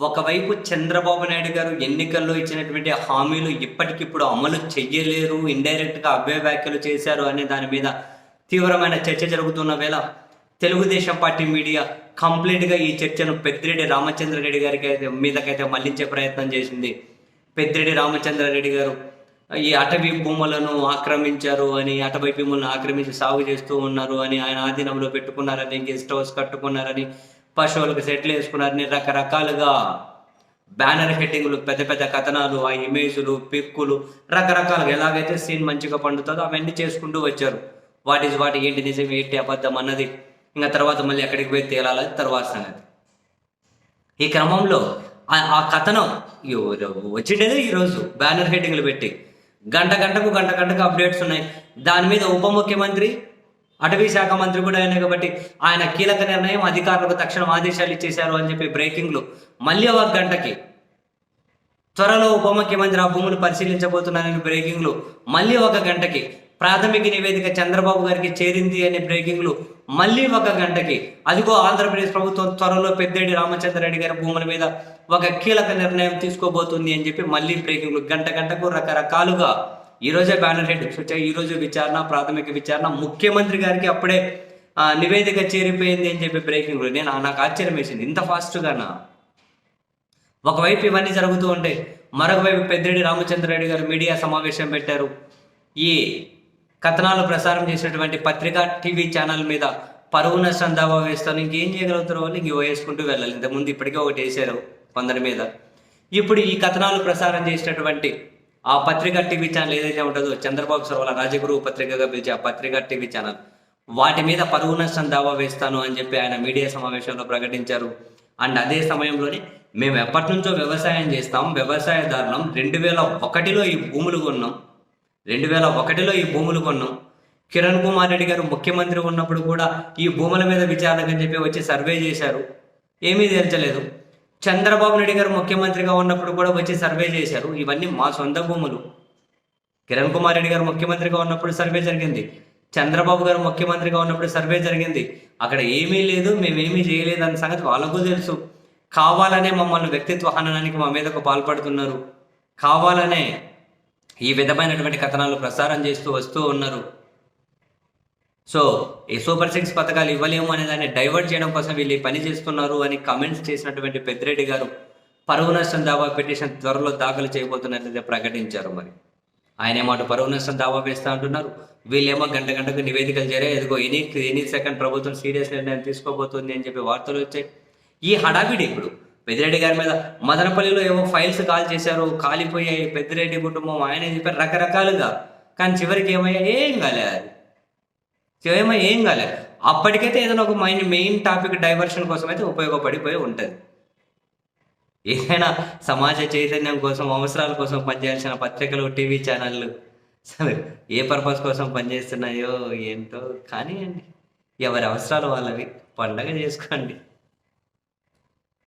ఒకవైపు చంద్రబాబు నాయుడు గారు ఎన్నికల్లో ఇచ్చినటువంటి హామీలు ఇప్పటికిప్పుడు అమలు చెయ్యలేరు ఇండైరెక్ట్గా అభ్యయ వ్యాఖ్యలు చేశారు అనే దాని మీద తీవ్రమైన చర్చ జరుగుతున్న వేళ తెలుగుదేశం పార్టీ మీడియా కంప్లీట్గా ఈ చర్చను పెద్దిరెడ్డి రామచంద్రారెడ్డి గారికి అయితే మీదకైతే మళ్ళించే ప్రయత్నం చేసింది. పెద్దిరెడ్డి రామచంద్రారెడ్డి గారు ఈ అటవీ భూములను ఆక్రమించారు అని అటవీ భూములను ఆక్రమించి సాగు చేస్తూ ఉన్నారు అని ఆయన ఆధీనంలో పెట్టుకున్నారని గెస్ట్ హౌస్ కట్టుకున్నారని పశువులకు సెట్లు వేసుకున్నారని రకరకాలుగా బ్యానర్ హెడ్డింగ్లు పెద్ద పెద్ద కథనాలు ఆ ఇమేజ్లు పిక్కులు రకరకాలుగా ఎలాగైతే సీన్ మంచిగా పండుతుందో అవన్నీ చేసుకుంటూ వచ్చారు. వాట్ ఈజ్ వాటి ఏంటి నిజం ఏంటి అబద్ధం అన్నది ఇంకా తర్వాత మళ్ళీ ఎక్కడికి పోయి తేలాలి తర్వాత సంగతి. ఈ క్రమంలో ఆ- ఆ కథనం ఎవరు వచ్చిండేదే ఈరోజు బ్యానర్ హెడ్డింగ్లు పెట్టి. గంట గంటకు గంట గంటకు అప్డేట్స్ ఉన్నాయి. దాని మీద ఉప ముఖ్యమంత్రి అటవీ శాఖ మంత్రి కూడా ఆయన కాబట్టి ఆయన కీలక నిర్ణయం అధికారులకు తక్షణం ఆదేశాలు ఇచ్చేశారు అని చెప్పి బ్రేకింగ్లు మళ్ళీ ఒక గంటకి త్వరలో ఉప ముఖ్యమంత్రి ఆ భూములు పరిశీలించబోతున్నారని బ్రేకింగ్లు మళ్ళీ ఒక గంటకి ప్రాథమిక నివేదిక చంద్రబాబు గారికి చేరింది అనే బ్రేకింగ్లు మళ్ళీ ఒక గంటకి అదిగో ఆంధ్రప్రదేశ్ ప్రభుత్వం త్వరలో పెద్దేడి రామచంద్రారెడ్డి గారి భూముల మీద ఒక కీలక నిర్ణయం తీసుకోబోతుంది అని చెప్పి మళ్ళీ బ్రేకింగ్లు గంట గంటకు రకరకాలుగా ఈ రోజే బ్యానర్ హెడ్స్ వచ్చాయి. ఈ రోజు విచారణ ప్రాథమిక విచారణ. ముఖ్యమంత్రి గారికి అప్పుడే నివేదిక చేరిపోయింది అని చెప్పి బ్రేకింగ్ నేను నాకు ఆశ్చర్యం వేసింది. ఇంత ఫాస్ట్గానా ఒకవైపు ఇవన్నీ జరుగుతూ ఉంటే మరొక వైపు పెద్దిరెడ్డి రామచంద్రారెడ్డి గారు మీడియా సమావేశం పెట్టారు. ఈ కథనాలు ప్రసారం చేసినటువంటి పత్రికా టీవీ ఛానల్ మీద పరువు నష్టం దావా వేస్తాను. ఇంకేం చేయగలుగుతారో వాళ్ళు? ఇంక వేసుకుంటూ వెళ్ళాలి. ఇంతకుముందు ఇప్పటికే ఒకటి వేసారు కొందరి మీద. ఇప్పుడు ఈ కథనాలు ప్రసారం చేసినటువంటి ఆ పత్రికా టీవీ ఛానల్ ఏదైతే ఉంటుందో చంద్రబాబు సర్వాల రాజగురువు పత్రికగా పిలిచే ఆ పత్రికా టీవీ ఛానల్ వాటి మీద పరువు నష్టం దావా వేస్తాను అని చెప్పి ఆయన మీడియా సమావేశంలో ప్రకటించారు. అండ్ అదే సమయంలోనే మేము ఎప్పటి నుంచో వ్యవసాయం చేస్తాం వ్యవసాయదారులం రెండు వేల ఒకటిలో ఈ భూములు కొన్నాం. రెండు వేల ఒకటిలో ఈ భూములు కొన్నాం. కిరణ్ కుమార్ రెడ్డి గారు ముఖ్యమంత్రి ఉన్నప్పుడు కూడా ఈ భూముల మీద విచారణకని అని చెప్పి వచ్చి సర్వే చేశారు. ఏమీ తేల్చలేదు. చంద్రబాబు నాయుడు గారు ముఖ్యమంత్రిగా ఉన్నప్పుడు కూడా వచ్చి సర్వే చేశారు. ఇవన్నీ మా సొంత భూములు. కిరణ్ కుమార్ రెడ్డి గారు ముఖ్యమంత్రిగా ఉన్నప్పుడు సర్వే జరిగింది. చంద్రబాబు గారు ముఖ్యమంత్రిగా ఉన్నప్పుడు సర్వే జరిగింది. అక్కడ ఏమీ లేదు మేమేమీ చేయలేదు అన్న సంగతి వాళ్ళకు తెలుసు. కావాలనే మమ్మల్ని వ్యక్తిత్వ హననానికి మా మీదకు పాల్పడుతున్నారు. కావాలనే ఈ విధమైనటువంటి కథనాలు ప్రసారం చేస్తూ వస్తూ ఉన్నారు. సో ఈ సూపర్ సిక్స్ పథకాలు ఇవ్వలేము అనే దాన్ని డైవర్ట్ చేయడం కోసం వీళ్ళు పని చేస్తున్నారు అని కమెంట్స్ చేసినటువంటి పెద్దిరెడ్డి గారు పరువు నష్టం దావా పిటిషన్ త్వరలో దాఖలు చేయబోతున్నట్లయితే ప్రకటించారు మరి. ఆయన ఏమాట పరువు నష్టం దావా వేస్తా అంటున్నారు. వీళ్ళేమో గంట గంటకు నివేదికలు చేరే ఎదుగో ఎనీ ఎనీ సెకండ్ ప్రభుత్వం సీరియస్ నిర్ణయం తీసుకోబోతుంది అని చెప్పి వార్తలు వచ్చాయి. ఈ హడావిడి ఇప్పుడు పెద్దిరెడ్డి గారి మీద మదనపల్లిలో ఏమో ఫైల్స్ కాల్ చేశారు కాలిపోయాయి పెద్దిరెడ్డి కుటుంబం. ఆయన చెప్పారు రకరకాలుగా. కానీ చివరికి ఏమయ్యా ఏం కాలే అది. ఏమో ఏం కాలే. అప్పటికైతే ఏదైనా ఒక మైండ్ మెయిన్ టాపిక్ డైవర్షన్ కోసం అయితే ఉపయోగపడిపోయి ఉంటుంది. ఏదైనా సమాజ చైతన్యం కోసం అవసరాల కోసం పనిచేయాల్సిన పత్రికలు టీవీ ఛానళ్ళు ఏ పర్పస్ కోసం పనిచేస్తున్నాయో ఏంటో కానీ అండి ఎవరి అవసరాలు వాళ్ళవి పండగ చేసుకోండి.